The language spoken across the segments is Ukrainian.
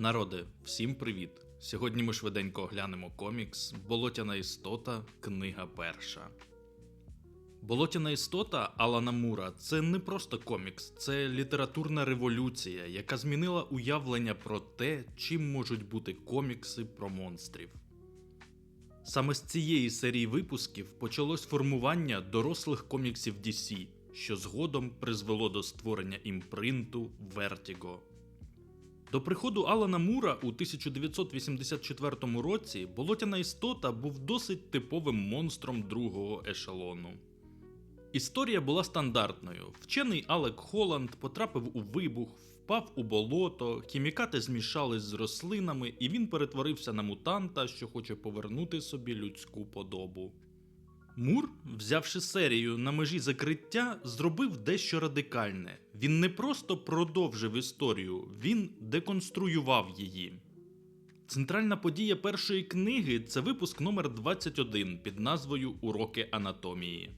Народи, всім привіт! Сьогодні ми швиденько оглянемо комікс Болотяна істота, книга перша. Болотяна істота Алана Мура це не просто комікс, це літературна революція, яка змінила уявлення про те, чим можуть бути комікси про монстрів. Саме з цієї серії випусків почалось формування дорослих коміксів DC, що згодом призвело до створення імпринту Vertigo. До приходу Алана Мура у 1984 році болотяна істота був досить типовим монстром другого ешелону. Історія була стандартною. Вчений Алек Холланд потрапив у вибух, впав у болото, хімікати змішались з рослинами, і він перетворився на мутанта, що хоче повернути собі людську подобу. Мур, взявши серію на межі закриття, зробив дещо радикальне. Він не просто продовжив історію, він деконструював її. Центральна подія першої книги це випуск номер 21 під назвою Уроки анатомії.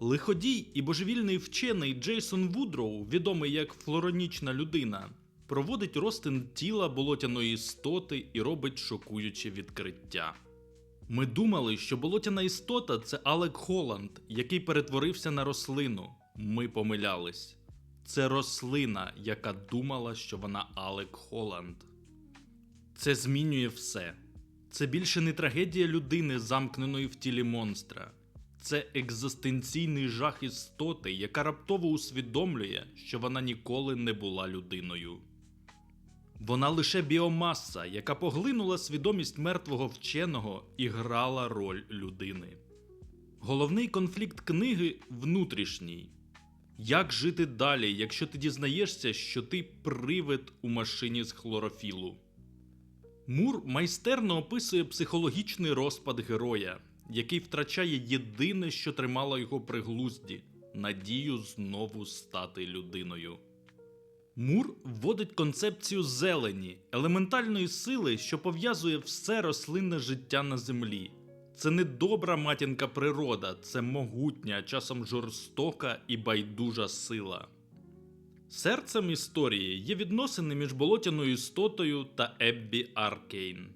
Лиходій і божевільний вчений Джейсон Вудроу, відомий як флоронічна людина, проводить розтин тіла болотяної істоти і робить шокуюче відкриття. Ми думали, що болотяна істота це Алек Холланд, який перетворився на рослину. Ми помилялись. Це рослина, яка думала, що вона Алек Холланд. Це змінює все. Це більше не трагедія людини, замкненої в тілі монстра. Це екзистенційний жах істоти, яка раптово усвідомлює, що вона ніколи не була людиною. Вона лише біомаса, яка поглинула свідомість мертвого вченого і грала роль людини. Головний конфлікт книги внутрішній. Як жити далі, якщо ти дізнаєшся, що ти привид у машині з хлорофілу? Мур майстерно описує психологічний розпад героя, який втрачає єдине, що тримало його при глузді надію знову стати людиною. Мур вводить концепцію зелені, елементальної сили, що пов'язує все рослинне життя на землі. Це не добра матінка природа, це могутня, часом жорстока і байдужа сила. Серцем історії є відносини між болотяною істотою та Еббі Аркейн.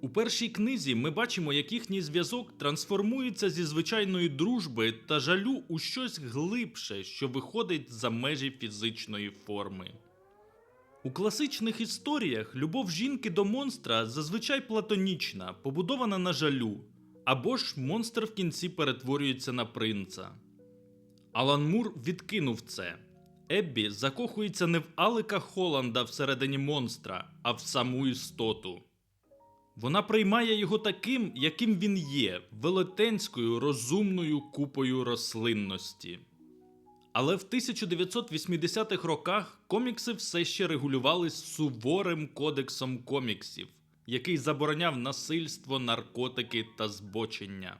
У першій книзі ми бачимо, як їхній зв'язок трансформується зі звичайної дружби та жалю у щось глибше, що виходить за межі фізичної форми. У класичних історіях любов жінки до монстра зазвичай платонічна, побудована на жалю, або ж монстр в кінці перетворюється на принца. Алан Мур відкинув це. Еббі закохується не в Алика Холланда всередині монстра, а в саму істоту. Вона приймає його таким, яким він є, велетенською розумною купою рослинності. Але в 1980-х роках комікси все ще регулювались суворим кодексом коміксів, який забороняв насильство, наркотики та збочення.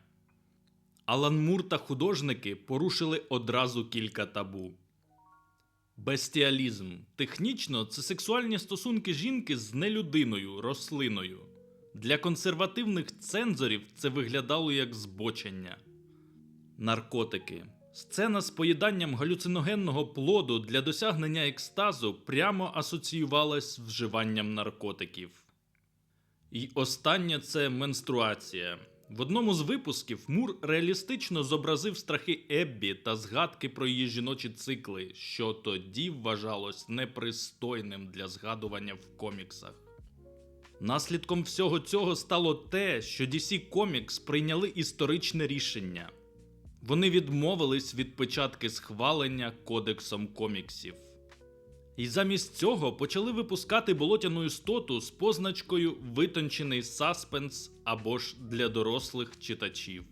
Алан Мур та художники порушили одразу кілька табу. Бестіалізм. Технічно це сексуальні стосунки жінки з нелюдиною, рослиною. Для консервативних цензорів це виглядало як збочення. Наркотики. Сцена з поїданням галюциногенного плоду для досягнення екстазу прямо асоціювалась з вживанням наркотиків. І останнє це менструація. В одному з випусків Мур реалістично зобразив страхи Еббі та згадки про її жіночі цикли, що тоді вважалось непристойним для згадування в коміксах. Наслідком всього цього стало те, що DC Comics прийняли історичне рішення. Вони відмовились від печатки схвалення кодексом коміксів. І замість цього почали випускати болотяну істоту з позначкою витончений саспенс або ж для дорослих читачів.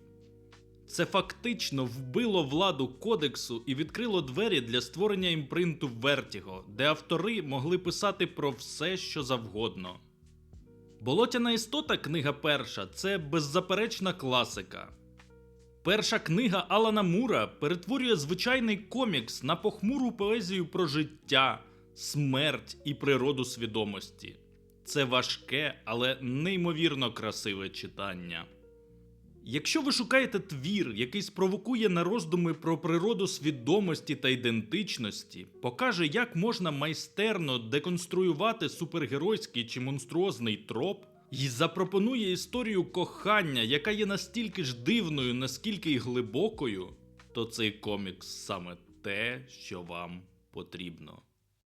Це фактично вбило владу кодексу і відкрило двері для створення імпринту Vertigo, де автори могли писати про все, що завгодно. Болотяна істота, книга перша це беззаперечна класика. Перша книга Алана Мура перетворює звичайний комікс на похмуру поезію про життя, смерть і природу свідомості. Це важке, але неймовірно красиве читання. Якщо ви шукаєте твір, який спровокує на роздуми про природу свідомості та ідентичності, покаже, як можна майстерно деконструювати супергеройський чи монструозний троп, і запропонує історію кохання, яка є настільки ж дивною, наскільки й глибокою, то цей комікс саме те, що вам потрібно.